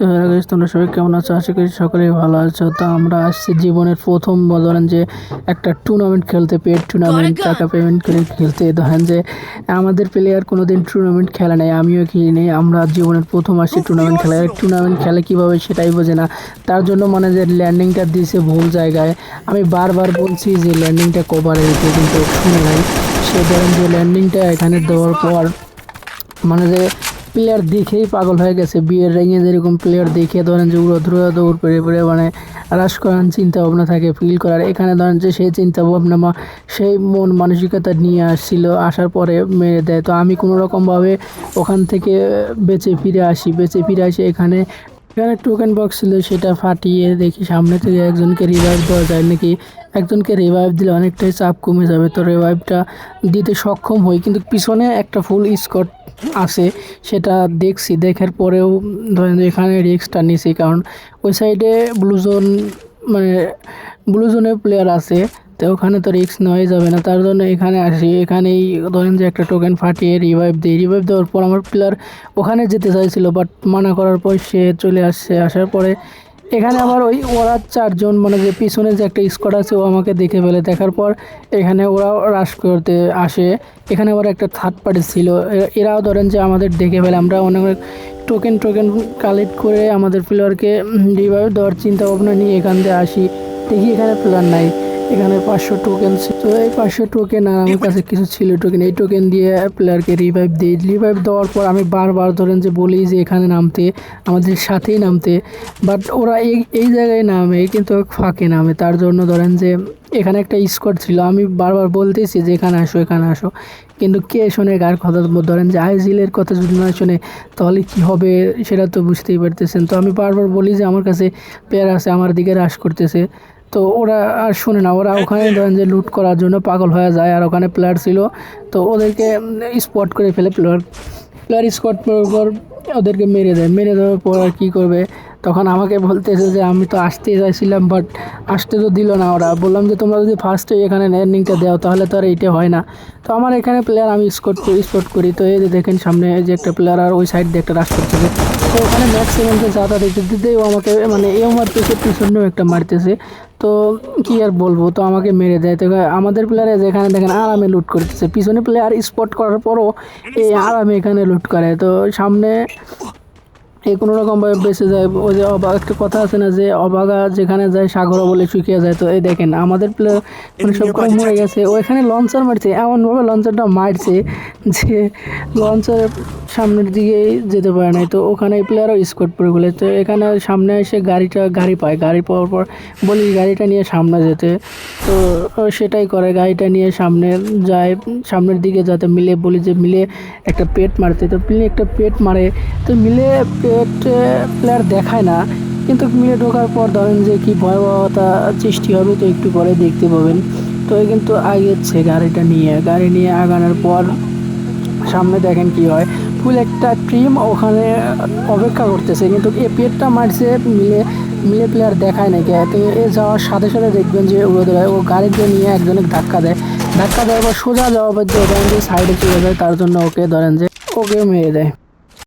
তো হ্যাঁ guys, তোমরা সবাই কেমন আছো? আশা করি সকলেই ভালো আছো। তো আমরা আসছি জীবনের প্রথম ধরেন যে একটা টুর্নামেন্ট খেলতে পেড টুর্নামেন্ট টাকা পেমেন্ট করে খেলতে। ধরেন যে আমাদের প্লেয়ার কোনো দিন টুর্নামেন্ট খেলে নাই আমিও খেলিনি আমরা জীবনের প্রথম আসছি টুর্নামেন্ট খেলা টুর্নামেন্ট খেলে কীভাবে সেটাই বোঝে না। তার জন্য মানে যে ল্যান্ডিংটা দিয়েছে ভুল জায়গায় আমি বারবার বলছি যে ল্যান্ডিংটা কভারে দিতে কিন্তু শুনে নাই। সে ধরেন যে ল্যান্ডিংটা এখানে দেওয়ার পর মানে যে প্লেয়ার দেখেই পাগল হয়ে গেছে। বিয়ের রেঙে যেরকম প্লেয়ার দেখে ধরেন যে উড়ো ধুরো দৌড় পেরে পেরে মানে রাস করার চিন্তা ভাবনা থাকে ফিল করার। এখানে ধরেন যে সেই চিন্তা ভাবনা মা সেই মন মানসিকতা নিয়ে আসছিল, আসার পরে মেরে দেয়। তো আমি কোনো রকমভাবে ওখান থেকে বেঁচে ফিরে আসি। বেঁচে ফিরে আসি এখানে। এখানে টোকেন বক্স ছিল, সেটা ফাটিয়ে দেখি সামনে থেকে একজনকে রিভাইভ দেওয়া যায় নাকি? একজনকে রিভাইভ দিলে অনেকটাই চাপ কমে যাবে। তো রিভাইভটা দিতে সক্ষম হই। কিন্তু পিছনে একটা ফুল স্কট আছে সেটা দেখছি। দেখার পরেও ধরেন এখানে রিক্সটা নিছি, কারণ ওই সাইডে ব্লু জোন মানে ব্লু জোনের প্লেয়ার আছে, তো ওখানে তো রিক্স নেওয়াই যাবে না। তার জন্য এখানে আসি, এখানেই ধরেন যে একটা টোকেন ফাটিয়ে রিভাইভ দিই। রিভাইভ দেওয়ার পর আমার প্লেয়ার ওখানে যেতে চাইছিল বাট মানা করার পর সে চলে আসছে। আসার পরে এখানে আবার ওই ওরা চারজন মানে যে পিছনে যে একটা স্কোয়াড আছে ও আমাকে দেখে ফেলে। দেখার পর এখানে ওরাও রাশ করতে আসে। এখানে আবার একটা থার্ড পার্টি ছিল। এরাও ধরেন যে আমাদের দেখে ফেলে। আমরা অনেক টোকেন টোকেন কালেক্ট করে আমাদের প্লেয়ারকে এইভাবে দেওয়ার চিন্তা ভাবনা নিয়ে এখান থেকে আসি। দেখি এখানে প্লেয়ার নাই। এখানে পাঁচশো টোকেন তো এই পাঁচশো টোকেন আর আমার কাছে কিছু ছিল টোকেন এই টোকেন দিয়ে প্লেয়ারকে রিভাইভ দিই রিভাইভ দেওয়ার পর আমি বারবার ধরেন যে বলি যে এখানে নামতে, আমাদের সাথেই নামতে। বাট ওরা এই এই জায়গায় নামে কিন্তু ফাঁকে নামে। তার জন্য ধরেন যে এখানে একটা স্কোয়াড ছিল। আমি বারবার বলতেছি যে এখানে আসো এখানে আসো। কিন্তু কে শোনে, কার কথা ধরেন যে আইজিলের কথা যদি না শোনে, তাহলে কি হবে সেটা তো বুঝতেই পারতেছেন। তো আমি বারবার বলি যে আমার কাছে প্লেয়ার আছে, আমার দিকে রাশ করতেছে। তো ওরা আর শুনে না ওরা ওখানে ধরেন যে লুট করার জন্য পাগল হয়ে যায় আর ওখানে প্লেয়ার ছিল। তো ওদেরকে স্পট করে ফেলে প্লেয়ার প্লেয়ার স্পট পর ওদেরকে মেরে দেয়। মেরে দেওয়ার পর আর কী করবে? তখন আমাকে বলতেছে যে, আমি তো আসতেই চাইছিলাম বাট আসতে তো দিল না ওরা। বললাম যে, তোমরা যদি ফার্স্টে এখানে ল্যান্ডিংটা দাও, তাহলে তো আর এইটা হয় না। তো আমার এখানে প্লেয়ার আমি স্কট করি স্পট করি। তো এই যে দেখেন সামনে যে একটা প্লেয়ার আর ওই সাইড দিয়ে একটা রাশ করতেছে। তো ওখানে ম্যাক্সিমামকে যাতা দিতে দিতেই ও আমাকে মানে এও মারতেছে পিছনেও একটা মারতেছে। তো কি আর বলব, তো আমাকে মেরে দেয়। তো আমাদের প্লেয়ারে যেখানে দেখেন আরামে লুট করতেছে। পিছনে প্লেয়ার স্পট করার পরও এই আরামে এখানে লুট করে। তো সামনে এই কোনো রকমভাবে বেঁচে যায়। ওই যে অবাক, একটা কথা আছে না যে অবাগা যেখানে যায় সাগর বলে শুকিয়ে যায়। তো এই দেখেন, আমাদের প্লেয়ার মানে সব কম মরে গেছে। ও এখানে লঞ্চার মারছে, এমনভাবে লঞ্চারটা মারছে যে লঞ্চার সামনের দিকে যেতে পারে নাই। তো ওখানে প্লেয়ারও স্কোট পড়ে গেলে। তো এখানে সামনে এসে গাড়িটা, গাড়ি পায়। গাড়ি পাওয়ার পর বলি গাড়িটা নিয়ে সামনে যেতে। তো সেটাই করে, গাড়িটা নিয়ে সামনে যায়, সামনের দিকে যাতে মিলে, বলি যে মিলে একটা পেট মারতে। তো মিলে একটা পেট মারে। তো মিলে পেট প্লেয়ার দেখায় না, কিন্তু মিলে ঢোকার পর ধরেন যে কি ভয়াবহতা সৃষ্টি হবে তো একটু পরে দেখতে পাবেন। তো এ কিন্তু আগেচ্ছে গাড়িটা নিয়ে, গাড়ি নিয়ে আগানোর পর সামনে দেখেন কি হয়। ফুল একটা টিম ওখানে অপেক্ষা করতেছে, কিন্তু এ পেটটা মারছে, মিলে মিলে প্লেয়ার দেখায় নাকি। তো এ যাওয়ার সাথে সাথে দেখবেন যে ও গাড়িতে নিয়ে একজনকে ধাক্কা দেয়। ধাক্কা দেওয়ার পর সোজা যাওয়া পর্যন্ত ধরেন যে সাইডে চলে যায়, তার জন্য ওকে ধরেন যে ওকে মেরে দেয়।